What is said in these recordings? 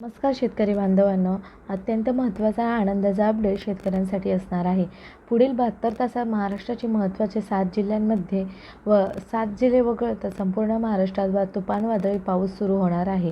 नमस्कार शेतकरी बांधवांनो अत्यंत महत्त्वाचा आनंदाचा अपडेट शेतकऱ्यांसाठी असणार आहे. पुढील बहात्तर तासात महाराष्ट्राचे महत्त्वाचे सात जिल्ह्यांमध्ये व सात जिल्हे वगळता संपूर्ण महाराष्ट्रात वा तुफान वादळी पाऊस सुरू होणार आहे.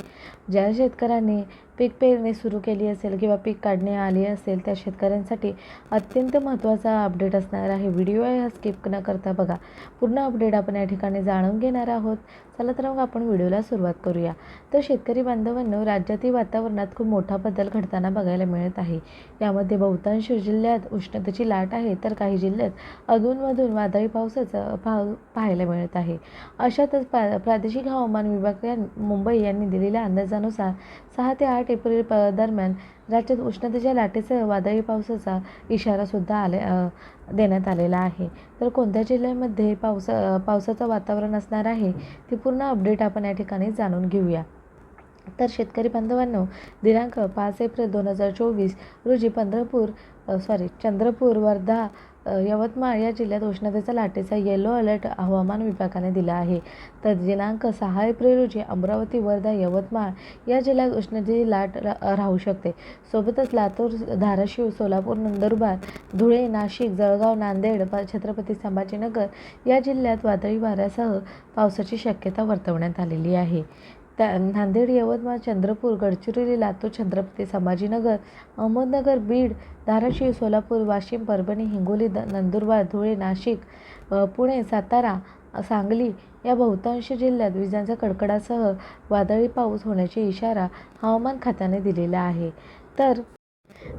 ज्या शेतकऱ्यांनी पीक पेरणी सुरू केली असेल किंवा पीक काढणे आली असेल त्या शेतकऱ्यांसाठी अत्यंत महत्त्वाचा अपडेट असणार आहे. व्हिडिओ आहे हा स्किप न करता बघा. पूर्ण अपडेट आपण या ठिकाणी जाणून घेणार आहोत. चला तर मग आपण व्हिडिओला सुरुवात करूया. तर शेतकरी बांधवांनो राज्यातील वातावरणात खूप मोठा बदल घडताना बघायला मिळत आहे. यामध्ये बहुतांश जिल्ह्यात उष्णतेची लाट आहे तर काही जिल्ह्यात अधूनमधून वादळी पावसाचं पाव पाहायला मिळत आहे. अशातच प्रा प्रादेशिक हवामान विभाग मुंबई यांनी दिलेल्या अंदाजानुसार सहा ते आठ एप्रिल प दरम्यान राज्यात उष्णतेच्या लाटेसह वादळी पावसाचा इशारासुद्धा आले देण्यात आलेला आहे. तर कोणत्या जिल्ह्यामध्ये पावसा पावसाचं वातावरण असणार आहे ती पूर्ण अपडेट आपण या ठिकाणी जाणून घेऊया. तर शेतकरी बांधवांनो दिनांक पाच एप्रिल दोन हजार चोवीस रोजी पंढरपूर सॉरी चंद्रपूर वर्धा यवतमाळ या जिल्ह्यात उष्णतेचा लाटेचा येलो अलर्ट हवामान विभागाने दिला आहे. तर दिनांक सहा एप्रिल रोजी अमरावती वर्धा यवतमाळ या जिल्ह्यात उष्णतेची लाट रा राहू शकते. सोबतच लातूर धाराशिव सोलापूर नंदुरबार धुळे नाशिक जळगाव नांदेड छत्रपती संभाजीनगर या जिल्ह्यात वादळी वाऱ्यासह पावसाची शक्यता वर्तवण्यात आलेली आहे. त्या नांदेड यवतमाळ चंद्रपूर गडचिरोली लातूर छत्रपती संभाजीनगर अहमदनगर बीड धाराशिव सोलापूर वाशिम परभणी हिंगोली द नंदुरबार धुळे नाशिक पुणे सातारा सांगली या बहुतांश जिल्ह्यात विजांचा कडकडासह वादळी पाऊस होण्याची इशारा हवामान खात्याने दिलेला आहे. तर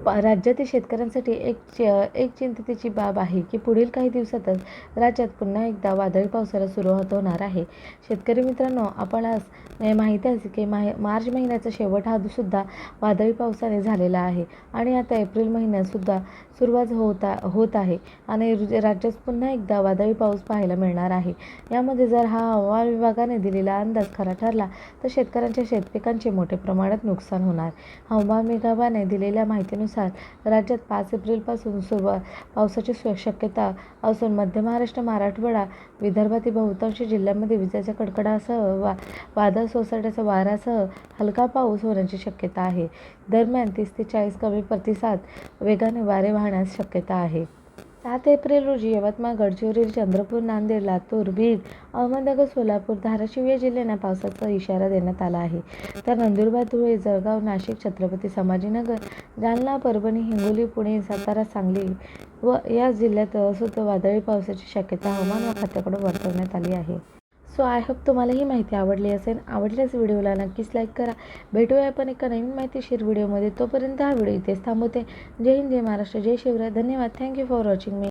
राज्यातील शेतकऱ्यांसाठी एक च एक चिंतेची बाब आहे की पुढील काही दिवसातच राज्यात पुन्हा एकदा वादळी पावसाला सुरुवात होणार आहे. शेतकरी मित्रांनो आपण आज माहिती आहे की मा मार्च महिन्याचा शेवट हा सुद्धा वादळी पावसाने झालेला आहे आणि आता एप्रिल महिन्यातसुद्धा सुरुवात होता होत आहे आणि राज्यात पुन्हा एकदा वादळी पाऊस पाहायला मिळणार आहे. यामध्ये जर हा हवामान विभागाने दिलेला अंदाज खरा ठरला तर शेतकऱ्यांच्या शेतपिकांचे मोठ्या प्रमाणात नुकसान होणार. हवामान विभागाने दिलेल्या माहितीनुसार राज्यात पाच एप्रिलपासून सुरुवात पावसाची शक्यता असून मध्य महाराष्ट्र मराठवाडा विदर्भातील बहुतांश जिल्ह्यांमध्ये विजेच्या कडकडासह वा वादळ सोसाट्याचा वारासह हलका पाऊस होण्याची शक्यता आहे. दरम्यान तीस ते चाळीस कमी प्रतिसाद वेगाने वारे वाहण्यास शक्यता आहे. सात एप्रिल रोजी यवतमाळ गडचिरोली चंद्रपूर नांदेड लातूर बीड अहमदनगर सोलापूर धाराशिव या जिल्ह्यांना पावसाचा इशारा देण्यात आला आहे. तर नंदुरबार धुळे जळगाव नाशिक छत्रपती संभाजीनगर जालना परभणी हिंगोली पुणे सातारा सांगली व या जिल्ह्यात सुद्धा वादळी पावसाची शक्यता हवामान खात्याकडून वर्तवण्यात आली आहे. सो आय होप तुम्हाला ही माहिती आवडली असेल. आवडल्यास व्हिडिओला नक्कीच लाईक करा. भेटूया आपण एका नवीन माहितीशीर व्हिडिओमध्ये. तोपर्यंत हा व्हिडिओ इथेच थांबवते. जय हिंद जय महाराष्ट्र जय शिवराय. धन्यवाद. Thank you for watching me